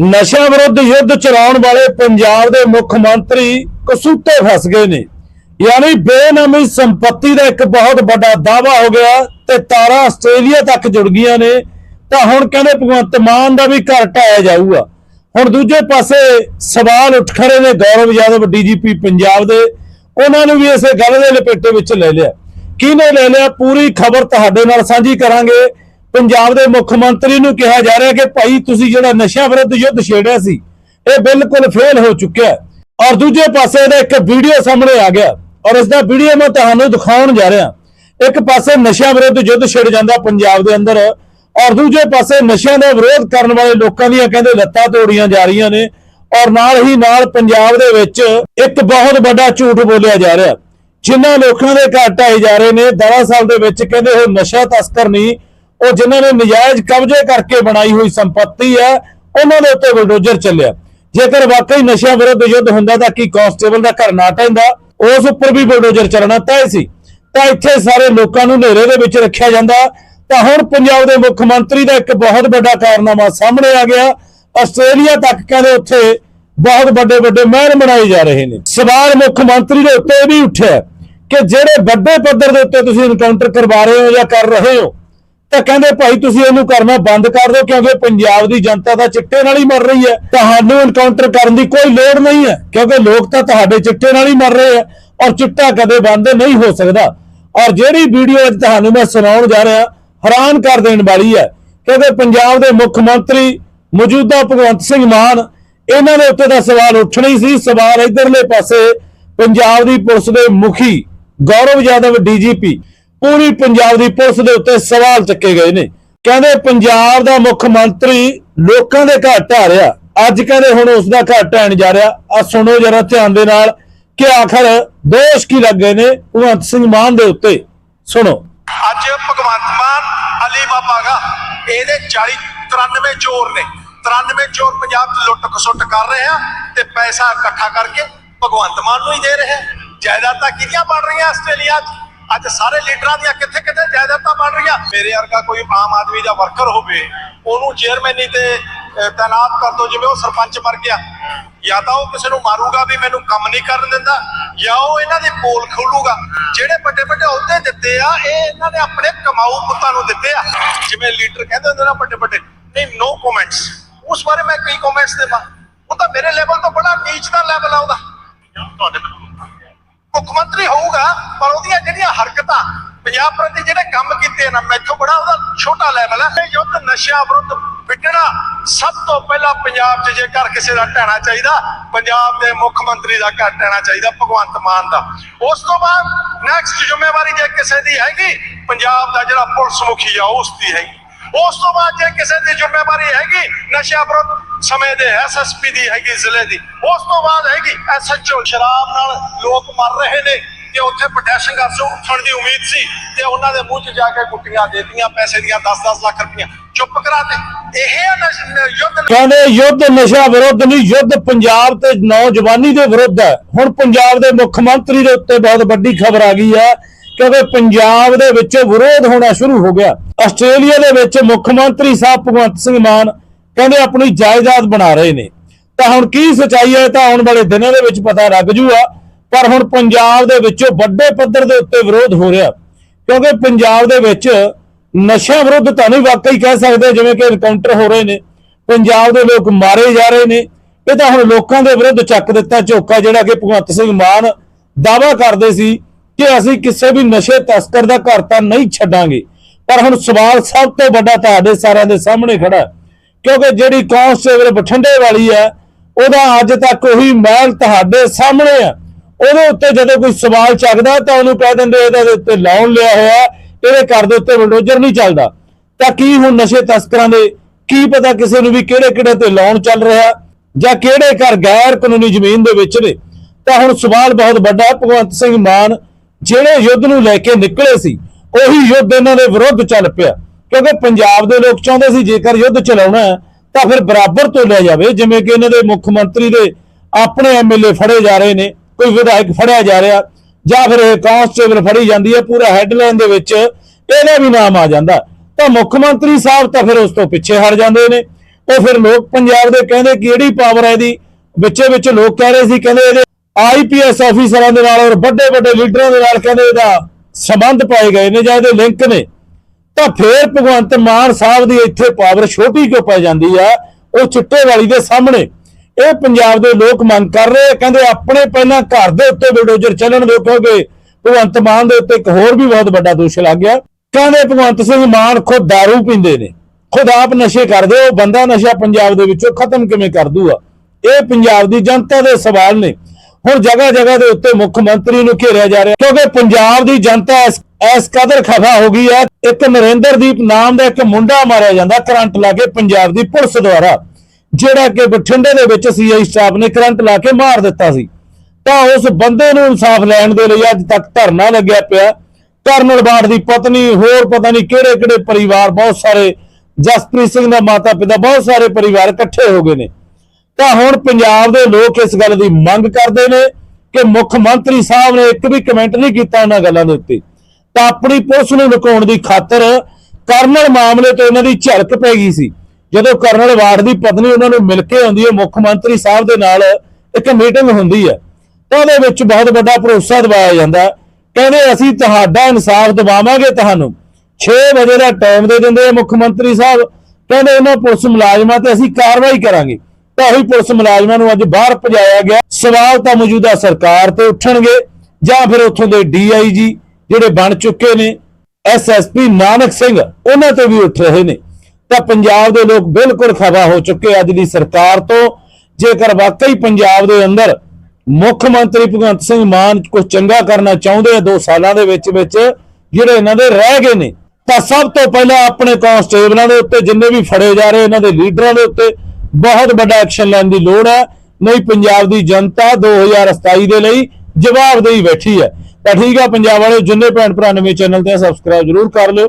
ਨਸ਼ਾ ਵਿਰੁੱਧ ਯੁੱਧ ਚਲਾਉਣ ਵਾਲੇ ਪੰਜਾਬ ਦੇ ਮੁੱਖ ਮੰਤਰੀ ਕਸੂਤੇ ਫਸ ਗਏ ਨੇ। ਯਾਨੀ ਬੇਨਾਮੀ ਸੰਪत्ति ਦਾ ਇੱਕ ਬਹੁਤ ਵੱਡਾ ਦਾਵਾ ਹੋ ਗਿਆ ਤੇ ਤਾਰਾ ਆਸਟ੍ਰੇਲੀਆ ਤੱਕ ਜੁੜ ਗਈਆਂ ਨੇ। ਤਾਂ ਹੁਣ ਕਹਿੰਦੇ ਭਗਵੰਤ ਮਾਨ ਦਾ ਵੀ ਘਰ ਢਾਇਆ ਜਾਊਗਾ। ਹੁਣ ਦੂਜੇ ਪਾਸੇ ਸਵਾਲ ਉੱਠ ਖੜੇ ਨੇ ਗੌਰਵ ਯਾਦਵ ਡੀਜੀਪੀ ਪੰਜਾਬ ਦੇ। ਉਹਨਾਂ ਨੂੰ ਵੀ ਇਸੇ ਗੱਲ ਦੇ ਲਪੇਟੇ ਵਿੱਚ ਲੈ ਲਿਆ। ਕਿਹਨੇ ਲੈ ਲਿਆ? ਪੂਰੀ ਖਬਰ ਤੁਹਾਡੇ ਨਾਲ ਸਾਂਝੀ ਕਰਾਂਗੇ। ਪੰਜਾਬ ਦੇ ਮੁੱਖ ਮੰਤਰੀ ਨੂੰ ਕਿਹਾ ਜਾ ਰਿਹਾ ਕਿ ਭਾਈ ਤੁਸੀਂ ਜਿਹੜਾ ਨਸ਼ਾ ਵਿਰੁੱਧ ਯੁੱਧ ਛੇੜਿਆ ਸੀ, ਇਹ ਬਿਲਕੁਲ ਫੇਲ ਹੋ ਚੁੱਕਿਆ ਔਰ ਦੂਜੇ ਪਾਸੇ ਇਹਦਾ ਇੱਕ ਵੀਡੀਓ ਸਾਹਮਣੇ ਆ ਗਿਆ ਔਰ ਇਸ ਦਾ ਵੀਡੀਓ ਮੈਂ ਤੁਹਾਨੂੰ ਦਿਖਾਉਣ ਜਾ ਰਿਹਾ। ਇੱਕ ਪਾਸੇ ਨਸ਼ਾ ਵਿਰੁੱਧ ਯੁੱਧ ਛੇੜ ਜਾਂਦਾ ਪੰਜਾਬ ਦੇ ਅੰਦਰ ਔਰ ਦੂਜੇ ਪਾਸੇ ਨਸ਼ਿਆਂ ਦਾ ਵਿਰੋਧ ਕਰਨ ਵਾਲੇ ਲੋਕਾਂ ਦੀਆਂ ਕਹਿੰਦੇ ਲੱਤਾਂ ਤੋੜੀਆਂ ਜਾ ਰਹੀਆਂ ਨੇ ਔਰ ਨਾਲ ਹੀ ਨਾਲ ਪੰਜਾਬ ਦੇ ਵਿੱਚ ਇੱਕ ਬਹੁਤ ਵੱਡਾ ਝੂਠ ਬੋਲਿਆ ਜਾ ਰਿਹਾ। ਜਿਨ੍ਹਾਂ ਲੋਕਾਂ ਦੇ ਘਰ ਢਾਏ ਜਾ ਰਹੇ ਨੇ ਦਰਅਸਲ ਦੇ ਵਿੱਚ ਕਹਿੰਦੇ ਉਹ ਨਸ਼ਾ ਤਸਕਰ ਨਹੀਂ ਉਹ ਜਿਨ੍ਹਾਂ ਨੇ ਨਜਾਇਜ਼ ਕਬਜ਼ੇ ਕਰਕੇ ਬਣਾਈ ਹੋਈ ਸੰਪਤੀ ਹੈ, ਉਹਨਾਂ ਦੇ ਉੱਤੇ ਬਲਡੋਜ਼ਰ ਚੱਲਿਆ। ਜੇਕਰ ਵਾਕਈ ਨਸ਼ਿਆਂ ਵਿਰੁੱਧ ਯੁੱਧ ਹੁੰਦਾ ਤਾਂ ਕੀ ਕਾਂਸਟੇਬਲ ਦਾ ਘਰ ਨਾ ਟੈਂਦਾ ਉਸ ਉੱਪਰ ਵੀ ਬਲਡੋਜ਼ਰ ਚੱਲਣਾ ਤੈਅ ਸੀ। ਤਾਂ ਇੱਥੇ ਸਾਰੇ ਲੋਕਾਂ ਨੂੰ ਹਨੇਰੇ ਦੇ ਵਿੱਚ ਰੱਖਿਆ ਜਾਂਦਾ। ਤਾਂ ਹੁਣ ਪੰਜਾਬ ਦੇ ਮੁੱਖ ਮੰਤਰੀ ਦਾ ਇੱਕ ਬਹੁਤ ਵੱਡਾ ਕਾਰਨਾਮਾ ਸਾਹਮਣੇ ਆ ਗਿਆ। ਆਸਟ੍ਰੇਲੀਆ ਤੱਕ ਕਹਿੰਦੇ ਉੱਥੇ ਬਹੁਤ ਵੱਡੇ ਵੱਡੇ ਮਹਿਲ ਬਣਾਏ ਜਾ ਰਹੇ ਨੇ। ਸਵਾਲ ਮੁੱਖ ਮੰਤਰੀ ਦੇ ਉੱਤੇ ਇਹ ਵੀ ਉੱਠਿਆ ਕਿ ਜਿਹੜੇ ਵੱਡੇ ਪੱਧਰ ਦੇ ਉੱਤੇ ਤੁਸੀਂ ਇਨਕਾਊਂਟਰ ਕਰਵਾ ਰਹੇ ਹੋ ਜਾਂ ਕਰ ਰਹੇ ਹੋ ਤਾਂ ਕਹਿੰਦੇ ਭਾਈ ਤੁਸੀਂ ਇਹਨੂੰ ਕਰਨਾ ਬੰਦ ਕਰ ਦਿਓ ਕਿਉਂਕਿ ਪੰਜਾਬ ਦੀ ਜਨਤਾ ਤਾਂ ਚਿੱਟੇ ਨਾਲ ਹੀ ਮਰ ਰਹੀ ਹੈ। ਤੁਹਾਨੂੰ ਐਨਕਾਊਂਟਰ ਕਰਨ ਦੀ ਕੋਈ ਲੋੜ ਨਹੀਂ ਹੈ, ਕਿਉਂਕਿ ਲੋਕ ਤਾਂ ਤੁਹਾਡੇ ਚਿੱਟੇ ਨਾਲ ਹੀ ਮਰ ਰਹੇ ਆ ਔਰ ਚਿੱਟਾ ਕਦੇ ਬੰਦ ਨਹੀਂ ਹੋ ਸਕਦਾ। ਔਰ ਜਿਹੜੀ ਵੀਡੀਓ ਅੱਜ ਤੁਹਾਨੂੰ ਮੈਂ ਸੁਣਾਉਣ ਜਾ ਰਿਹਾ, ਹੈਰਾਨ ਕਰ ਦੇਣ ਵਾਲੀ ਹੈ, ਕਿਉਂਕਿ ਪੰਜਾਬ ਦੇ ਮੁੱਖ ਮੰਤਰੀ ਮੌਜੂਦਾ ਭਗਵੰਤ ਸਿੰਘ ਮਾਨ, ਇਹਨਾਂ ਦੇ ਉੱਤੇ ਦਾ ਸਵਾਲ ਉੱਠਣਾ ਹੀ ਸੀ। ਸਵਾਲ ਇਧਰਲੇ ਪਾਸੇ ਪੰਜਾਬ ਦੀ ਪੁਲਿਸ ਦੇ ਮੁਖੀ ਗੌਰਵ ਯਾਦਵ, ਡੀਜੀਪੀ ਪੂਰੀ ਪੰਜਾਬ ਦੀ ਪੁਲਿਸ ਦੇ ਉੱਤੇ ਸਵਾਲ ਚੱਕੇ ਗਏ ਨੇ। ਕਹਿੰਦੇ ਪੰਜਾਬ ਦਾ ਮੁੱਖ ਮੰਤਰੀ ਲੋਕਾਂ ਦੇ ਘਰ ਢਾ ਰਿਹਾ ਅੱਜ ਕਹਿੰਦੇ ਹੁਣ ਉਸ ਦਾ ਘਰ ਢਾਣ ਜਾ ਰਿਹਾ। ਆ ਸੁਣੋ ਜਰਾ ਧਿਆਨ ਦੇ ਨਾਲ ਕਿ ਆਖਰ ਦੋਸ਼ ਕੀ ਲੱਗੇ ਨੇ ਭਗਵੰਤ ਸਿੰਘ ਮਾਨ ਦੇ ਉੱਤੇ। ਸੁਣੋ। ਅੱਜ ਭਗਵੰਤ ਮਾਨ, ਅਲੀ ਬਾਬਾ ਗਾ ਇਹਦੇ 40 93 ਚੋਰ ਨੇ। 93 ਚੋਰ ਪੰਜਾਬ 'ਚ ਲੁੱਟ ਖਸੁੱਟ ਕਰ ਰਹੇ ਆ ਤੇ ਪੈਸਾ ਇਕੱਠਾ ਕਰਕੇ ਭਗਵੰਤ ਮਾਨ ਨੂੰ ਹੀ ਦੇ ਰਹੇ ਜਾਇਦਾਦਾਂ ਕਿਹਦੀਆਂ ਬਣ ਰਹੀਆਂ ਆਸਟ੍ਰੇਲੀਆ 'ਚ? ਅੱਜ ਸਾਰੇ ਲੀਡਰਾਂ ਦੀਆਂ ਕਿੱਥੇ ਕਿੱਥੇ ਜਾਇਦਾਦਾਂ ਬਣ ਰਹੀਆਂ? ਮੇਰੇ ਵਰਗਾ ਕੋਈ ਆਮ ਆਦਮੀ ਦਾ ਵਰਕਰ ਹੋਵੇ, ਉਹਨੂੰ ਚੇਅਰਮੈਨੀ ਤੇ ਤਾਇਨਾਤ ਕਰ ਦੋ, ਜਿਵੇਂ ਉਹ ਸਰਪੰਚ ਮਰ ਗਿਆ। ਜਾਂ ਤਾਂ ਉਹ ਕਿਸੇ ਨੂੰ ਮਾਰੂਗਾ ਵੀ ਮੈਨੂੰ ਕੰਮ ਨਹੀਂ ਕਰਨ ਦਿੰਦਾ, ਜਾਂ ਉਹ ਇਹਨਾਂ ਦੀ ਪੋਲ ਖੋਲੂਗਾ। ਜਿਹੜੇ ਵੱਡੇ ਵੱਡੇ ਅਹੁਦੇ ਦਿੱਤੇ ਆ, ਇਹ ਇਹਨਾਂ ਨੇ ਆਪਣੇ ਕਮਾਊ ਪੁੱਤਾਂ ਨੂੰ ਦਿੱਤੇ ਆ। ਜਿਵੇਂ ਲੀਡਰ ਕਹਿੰਦੇ ਹੁੰਦੇ ਨਾ ਵੱਡੇ ਵੱਡੇ, ਨਹੀਂ ਨੋ ਕਮੈਂਟਸ ਉਸ ਬਾਰੇ ਮੈਂ ਕਈ ਕਮੈਂਟਸ ਦੇਵਾਂ। ਉਹ ਤਾਂ ਮੇਰੇ ਲੈਵਲ ਤੋਂ ਬੜਾ ਨੀਚ ਦਾ ਲੈਵਲ ਆ ਉਹਦਾ। ਤੁਹਾਡੇ ਪਰ ਉਹਦੀਆਂ ਜਿਹੜੀਆਂ ਹਰਕਤਾਂ ਪੰਜਾਬ ਪ੍ਰਤੀ ਜਿਹੜੇ ਕੰਮ ਕੀਤੇ ਨਾ, ਮੈਥੋਂ ਬੜਾ ਉਹਦਾ ਛੋਟਾ ਲੈਵਲ ਹੈ ਯੁੱਧ ਨਸ਼ਿਆਂ ਵਿਰੁੱਧ ਵਿਟਣਾ ਸਭ ਤੋਂ ਪਹਿਲਾਂ ਪੰਜਾਬ 'ਚ ਜੇਕਰ ਕਿਸੇ ਦਾ ਢਹਿਣਾ ਚਾਹੀਦਾ, ਪੰਜਾਬ ਦੇ ਮੁੱਖ ਮੰਤਰੀ ਦਾ ਘਰ ਢਹਿਣਾ ਚਾਹੀਦਾ, ਭਗਵੰਤ ਮਾਨ ਦਾ। ਉਸ ਤੋਂ ਬਾਅਦ ਨੈਕਸਟ ਜ਼ਿੰਮੇਵਾਰੀ ਜੇ ਕਿਸੇ ਦੀ ਹੈਗੀ, ਪੰਜਾਬ ਦਾ ਜਿਹੜਾ ਪੁਲਿਸ ਮੁਖੀ ਆ, ਉਸ ਦੀ ਹੈਗੀ। ਉਸ ਤੋਂ ਬਾਅਦ ਜੇ ਕਿਸੇ ਦੀ ਜ਼ਿੰਮੇਵਾਰੀ ਹੈਗੀ ਨਸ਼ਾ ਵਿਰੁੱਧ ਸਮੇਂ ਦੇ ਐਸਐਸਪੀ ਦੀ ਹੈਗੀ, ਜ਼ਿਲ੍ਹੇ ਦੀ, ਉਸ ਤੋਂ ਬਾਅਦ ਹੈਗੀ ਐਸਐਚਓ ਸ਼ਰਾਬ ਨਾਲ ਲੋਕ ਮਰ ਰਹੇ ਨੇ। ਤੇ ਉੱਥੇ ਵੱਡਾ ਸੰਘਰਸ਼ ਉੱਠਣ ਦੀ ਉਮੀਦ ਸੀ ਤੇ ਉਹਨਾਂ ਦੇ ਮੂੰਹ 'ਚ ਜਾ ਕੇ ਗੁੱਟੀਆਂ ਦੇਤੀਆਂ, ਪੈਸੇ ਦੀਆਂ 10-10 ਲੱਖ ਰੁਪਈਆ। ਚੁੱਪ ਕਰਾਤੇ। ਇਹ ਯੁੱਧ ਕਹਿੰਦੇ ਯੁੱਧ ਨਸ਼ਾ ਵਿਰੁੱਧ ਨਹੀਂ, ਯੁੱਧ ਪੰਜਾਬ ਤੇ ਨੌਜਵਾਨੀ ਦੇ ਵਿਰੁੱਧ ਹੈ। ਹੁਣ ਪੰਜਾਬ ਦੇ ਮੁੱਖ ਮੰਤਰੀ ਦੇ ਉੱਤੇ ਬਹੁਤ ਵੱਡੀ ਖਬਰ ਆ ਗਈ ਹੈ ਕਿਉਂਕਿ ਪੰਜਾਬ ਦੇ ਵਿੱਚ ਵਿਰੋਧ ਹੋਣਾ ਸ਼ੁਰੂ ਹੋ ਗਿਆ। ਆਸਟ੍ਰੇਲੀਆ ਦੇ ਵਿੱਚ ਮੁੱਖ ਮੰਤਰੀ ਸਾਹਿਬ ਭਗਵੰਤ ਸਿੰਘ ਮਾਨ ਕਹਿੰਦੇ ਆਪਣੀ ਜਾਇਦਾਦ ਬਣਾ ਰਹੇ ਨੇ। ਤਾਂ ਹੁਣ ਕੀ ਸਚਾਈ ਹੈ ਤਾਂ ਆਉਣ ਵਾਲੇ ਦਿਨਾਂ ਦੇ ਵਿੱਚ ਪਤਾ ਲੱਗ ਜੂਗਾ। ਪਰ ਹੁਣ ਪੰਜਾਬ ਦੇ ਵਿੱਚੋਂ ਵੱਡੇ ਪੱਧਰ ਦੇ ਉੱਤੇ ਵਿਰੋਧ ਹੋ ਰਿਹਾ। ਕਿਉਂਕਿ ਪੰਜਾਬ ਦੇ ਵਿੱਚ ਨਸ਼ਾ ਵਿਰੁੱਧ ਤਾਂ ਨਹੀਂ ਵਾਕਈ ਕਹਿ ਸਕਦੇ ਜਿਵੇਂ ਕਿ ਐਨਕਾਊਂਟਰ ਹੋ ਰਹੇ ਨੇ। ਪੰਜਾਬ ਦੇ ਲੋਕ ਮਾਰੇ ਜਾ ਰਹੇ ਨੇ। ਇਹ ਤਾਂ ਹੁਣ ਲੋਕਾਂ ਦੇ ਵਿਰੁੱਧ ਚੱਕ ਦਿੱਤਾ ਝੋਕਾ, ਜਿਹੜਾ ਕਿ ਭਗਵੰਤ ਸਿੰਘ ਮਾਨ ਦਾਵਾ ਕਰਦੇ ਸੀ ਕਿ ਅਸੀਂ ਕਿਸੇ ਵੀ ਨਸ਼ੇ ਤਸਕਰ ਦਾ ਘਰ ਤਾਂ ਨਹੀਂ ਛੱਡਾਂਗੇ। ਪਰ ਹੁਣ ਸਵਾਲ ਸਭ ਤੋਂ ਵੱਡਾ ਤੁਹਾਡੇ ਸਾਰਿਆਂ ਦੇ ਸਾਹਮਣੇ ਖੜਾ ਕਿਉਂਕਿ ਜਿਹੜੀ ਕਾਂਸਟੇਬਲ ਬਠਿੰਡੇ ਵਾਲੀ ਹੈ, ਉਹਦਾ ਅੱਜ ਤੱਕ ਉਹੀ ਮਹਿਲ ਤੁਹਾਡੇ ਸਾਹਮਣੇ ਆ ਉਹਦੇ ਉੱਤੇ ਜਦੋਂ ਕੋਈ ਸਵਾਲ ਚੱਕਦਾ ਤਾਂ ਉਹਨੂੰ ਕਹਿ ਦਿੰਦੇ ਇਹਦੇ ਉੱਤੇ ਲਾਉਣ ਲਿਆ ਹੋਇਆ ਇਹਦੇ ਘਰ ਦੇ ਉੱਤੇ ਬਲਡੋਜ਼ਰ ਨਹੀਂ ਚੱਲਦਾ। ਤਾਂ ਕੀ ਹੁਣ ਨਸ਼ੇ ਤਸਕਰਾਂ ਦੇ, ਕੀ ਪਤਾ ਕਿਸੇ ਨੂੰ ਵੀ ਕਿਹੜੇ ਕਿਹੜੇ ਤੇ ਲਾਉਣ ਚੱਲ ਰਿਹਾ ਜਾਂ ਕਿਹੜੇ ਘਰ ਗੈਰ ਕਾਨੂੰਨੀ ਜ਼ਮੀਨ ਦੇ ਵਿੱਚ ਨੇ। ਤਾਂ ਹੁਣ ਸਵਾਲ ਬਹੁਤ ਵੱਡਾ ਹੈ। ਭਗਵੰਤ ਸਿੰਘ ਮਾਨ ਜਿਹੜੇ ਯੁੱਧ ਨੂੰ ਲੈ ਕੇ ਨਿਕਲੇ ਸੀ, ਉਹੀ ਯੁੱਧ ਇਹਨਾਂ ਦੇ ਵਿਰੁੱਧ ਚੱਲ ਪਿਆ। ਕਿਉਂਕਿ ਪੰਜਾਬ ਦੇ ਲੋਕ ਚਾਹੁੰਦੇ ਸੀ ਜੇਕਰ ਯੁੱਧ ਚਲਾਉਣਾ ਤਾਂ ਫਿਰ ਬਰਾਬਰ ਤੋਂ ਲਿਆ ਜਾਵੇ, ਜਿਵੇਂ ਕਿ ਇਹਨਾਂ ਦੇ ਮੁੱਖ ਮੰਤਰੀ ਦੇ ਆਪਣੇ ਐਮਐਲਏ ਫੜੇ ਜਾ ਰਹੇ ਨੇ। ਕੋਈ ਵਿਧਾਇਕ ਫੜਿਆ ਜਾ ਰਿਹਾ ਜਾਂ ਫਿਰ ਇਹ ਕਾਂਸਟੇਬਲ ਫੜੀ ਜਾਂਦੀ ਹੈ, ਪੂਰਾ ਹੈਡਲਾਈਨ ਦੇ ਵਿੱਚ ਇਹਦਾ ਵੀ ਨਾਮ ਆ ਜਾਂਦਾ। ਤਾਂ ਮੁੱਖ ਮੰਤਰੀ ਸਾਹਿਬ ਤਾਂ ਫਿਰ ਉਸ ਤੋਂ ਪਿੱਛੇ ਹਟ ਜਾਂਦੇ ਨੇ। ਉਹ ਫਿਰ ਲੋਕ ਪੰਜਾਬ ਦੇ ਕਹਿੰਦੇ ਕਿਹੜੀ ਪਾਵਰ ਹੈ ਇਹਦੀ? ਵਿੱਚੇ ਵਿੱਚ ਲੋਕ ਕਹਿ ਰਹੇ ਸੀ, ਕਹਿੰਦੇ ਇਹਦੇ ਆਈਪੀਐਸ ਆਫੀਸਰਾਂ ਦੇ ਨਾਲ ਔਰ ਵੱਡੇ ਵੱਡੇ ਲੀਡਰਾਂ ਦੇ ਨਾਲ ਕਹਿੰਦੇ ਇਹਦਾ ਸੰਬੰਧ ਪਾਏ ਗਏ ਨੇ ਜਾਂ ਇਹਦੇ ਲਿੰਕ ਨੇ। ਤਾਂ ਫੇਰ ਭਗਵੰਤ ਮਾਨ ਸਾਹਿਬ ਦੀ ਇੱਥੇ ਪਾਵਰ ਛੋਟੀ ਕਿਉਂ ਪੈ ਜਾਂਦੀ ਆ? ਉਹ ਚਿੱਟੇ ਵਾਲੀ ਦੇ ਸਾਹਮਣੇ। ਇਹ ਪੰਜਾਬ ਦੇ ਲੋਕ ਮੰਗ ਕਰ ਰਹੇ ਕਹਿੰਦੇ ਆਪਣੇ ਪਹਿਲਾਂ ਘਰ ਦੇ ਉੱਤੇ ਬਲਡੋਜ਼ਰ ਚੱਲਣ ਦਿਓ ਭਗਵੰਤ ਮਾਨ ਦੇ ਉੱਤੇ ਇੱਕ ਹੋਰ ਵੀ ਬਹੁਤ ਵੱਡਾ ਦੋਸ਼ ਲੱਗ ਗਿਆ। ਕਹਿੰਦੇ ਭਗਵੰਤ ਸਿੰਘ ਮਾਨ ਖੁਦ दारू ਪੀਂਦੇ ਨੇ, ਖੁਦ ਆਪ ਨਸ਼ੇ ਕਰਦੇ ਉਹ ਬੰਦਾ ਨਸ਼ਾ ਪੰਜਾਬ ਦੇ ਵਿੱਚੋਂ ਖਤਮ ਕਿਵੇਂ ਕਰ ਦੂਗਾ? ਇਹ ਪੰਜਾਬ ਦੀ ਜਨਤਾ ਦੇ ਸਵਾਲ ਨੇ। ਹੁਣ ਜਗ੍ਹਾ ਜਗ੍ਹਾ ਦੇ ਉੱਤੇ ਮੁੱਖ ਮੰਤਰੀ ਨੂੰ ਘੇਰਿਆ ਜਾ ਰਿਹਾ, ਕਿਉਂਕਿ ਪੰਜਾਬ ਦੀ ਜਨਤਾ ਇਸ ਇਸ ਕਦਰ ਖਫਾ ਹੋ ਗਈ ਹੈ। ਇੱਕ ਨਰਿੰਦਰਦੀਪ ਨਾਮ ਦਾ ਇੱਕ ਮੁੰਡਾ ਮਾਰਿਆ ਜਾਂਦਾ ਕਰੰਟ ਲਾ ਕੇ ਪੰਜਾਬ ਦੀ ਪੁਲਿਸ ਦੁਆਰਾ। ਜਿਹੜਾ ਕਿ ਬਠਿੰਡੇ ਦੇ ਵਿੱਚ ਸੀਆਈ ਸਟਾਫ ਨੇ ਕਰੰਟ ਲਾ ਕੇ ਮਾਰ ਦਿੱਤਾ ਸੀ, ਤਾਂ ਉਸ ਬੰਦੇ ਨੂੰ ਇਨਸਾਫ ਲੈਣ ਦੇ ਲਈ ਅੱਜ ਤੱਕ ਧਰਨਾ ਲੱਗਿਆ ਪਿਆ। ਕਰਨਲ ਬਾੜ ਦੀ ਪਤਨੀ, ਹੋਰ ਪਤਾ ਨਹੀਂ ਕਿਹੜੇ ਕਿਹੜੇ ਪਰਿਵਾਰ, ਬਹੁਤ ਸਾਰੇ, ਜਸਪ੍ਰੀਤ ਸਿੰਘ ਦਾ ਮਾਤਾ ਪਿਤਾ ਬਹੁਤ ਸਾਰੇ ਪਰਿਵਾਰ ਇਕੱਠੇ ਹੋ ਗਏ ਨੇ। ਤਾਂ ਹੁਣ ਪੰਜਾਬ ਦੇ ਲੋਕ ਇਸ ਗੱਲ ਦੀ ਮੰਗ ਕਰਦੇ ਨੇ ਕਿ ਮੁੱਖ ਮੰਤਰੀ ਸਾਹਿਬ ਨੇ ਇੱਕ ਵੀ ਕਮੈਂਟ ਨਹੀਂ ਕੀਤਾ ਉਹਨਾਂ ਗੱਲਾਂ ਦੇ ਉੱਤੇ। ਤਾਂ ਆਪਣੀ ਪੁਲਿਸ ਨੂੰ ਲੁਕਾਉਣ ਦੀ ਖਾਤਰ ਕਰਨਲ ਮਾਮਲੇ ਤੋਂ ਇਹਨਾਂ ਦੀ ਝਲਕ ਪੈ ਗਈ ਸੀ। ਜਦੋਂ ਕਰਨਲ ਵਾਰਡ ਦੀ ਪਤਨੀ ਉਹਨਾਂ ਨੂੰ ਮਿਲ ਕੇ ਆਉਂਦੀ ਹੈ, ਮੁੱਖ ਮੰਤਰੀ ਸਾਹਿਬ ਦੇ ਨਾਲ ਇੱਕ ਮੀਟਿੰਗ ਹੁੰਦੀ ਹੈ, ਤਾਂ ਉਹਦੇ ਵਿੱਚ ਬਹੁਤ ਵੱਡਾ ਭਰੋਸਾ ਦਿਵਾਇਆ ਜਾਂਦਾ ਕਹਿੰਦੇ ਅਸੀਂ ਤੁਹਾਡਾ ਇਨਸਾਫ ਦਿਵਾਵਾਂਗੇ ਤੁਹਾਨੂੰ। 6 ਵਜੇ ਦਾ ਟਾਈਮ ਦੇ ਦਿੰਦੇ ਆ ਮੁੱਖ ਮੰਤਰੀ ਸਾਹਿਬ। ਕਹਿੰਦੇ ਇਹਨਾਂ ਪੁਲਿਸ ਮੁਲਾਜ਼ਮਾਂ ਤੇ ਅਸੀਂ ਕਾਰਵਾਈ ਕਰਾਂਗੇ। ਤਾਂ ਉਹੀ ਪੁਲਿਸ ਮੁਲਾਜ਼ਮਾਂ ਨੂੰ ਅੱਜ ਬਾਹਰ ਭਜਾਇਆ ਗਿਆ। ਸਵਾਲ ਤਾਂ ਮੌਜੂਦਾ ਸਰਕਾਰ ਤੇ ਉੱਠਣਗੇ, ਜਾਂ ਫਿਰ ਉੱਥੋਂ ਦੇ ਡੀਆਈਜੀ ਜਿਹੜੇ ਬਣ ਚੁੱਕੇ ਨੇ। ਐਸਐਸਪੀ ਨਾਨਕ ਸਿੰਘ, ਉਹਨਾਂ ਤੇ ਵੀ ਉੱਠ ਰਹੇ ਨੇ। ਤਾਂ ਪੰਜਾਬ ਦੇ ਲੋਕ ਬਿਲਕੁਲ ਖਫਾ ਹੋ ਚੁੱਕੇ ਅੱਜ ਦੀ ਸਰਕਾਰ ਤੋਂ। ਜੇਕਰ ਵਾਕਈ ਪੰਜਾਬ ਦੇ ਅੰਦਰ ਮੁੱਖ ਮੰਤਰੀ ਭਗਵੰਤ ਸਿੰਘ ਮਾਨ ਕੁਝ ਚੰਗਾ ਕਰਨਾ ਚਾਹੁੰਦੇ ਆ 2 ਸਾਲਾਂ ਦੇ ਵਿੱਚ ਵਿੱਚ, ਜਿਹੜੇ ਇਹਨਾਂ ਦੇ ਰਹਿ ਗਏ ਨੇ, ਤਾਂ ਸਭ ਤੋਂ ਪਹਿਲਾਂ ਆਪਣੇ ਕਾਂਸਟੇਬਲਾਂ ਦੇ ਉੱਤੇ ਜਿੰਨੇ ਵੀ ਫੜੇ ਜਾ ਰਹੇ, ਇਹਨਾਂ ਦੇ ਲੀਡਰਾਂ ਦੇ ਉੱਤੇ ਬਹੁਤ ਵੱਡਾ ਐਕਸ਼ਨ ਲੈਣ ਦੀ ਲੋੜ ਹੈ। ਨਹੀਂ, ਪੰਜਾਬ ਦੀ ਜਨਤਾ 2027 ਦੇ ਲਈ ਜਵਾਬਦੇਹੀ ਬੈਠੀ ਹੈ। ਤਾਂ ਠੀਕ ਹੈ ਪੰਜਾਬ ਵਾਲੇ ਜਿੰਨੇ ਭੈਣ ਭਰਾ ਨਵੇਂ ਚੈਨਲ ਤੇ ਸਬਸਕ੍ਰਾਈਬ ਜਰੂਰ ਕਰ ਲਿਓ।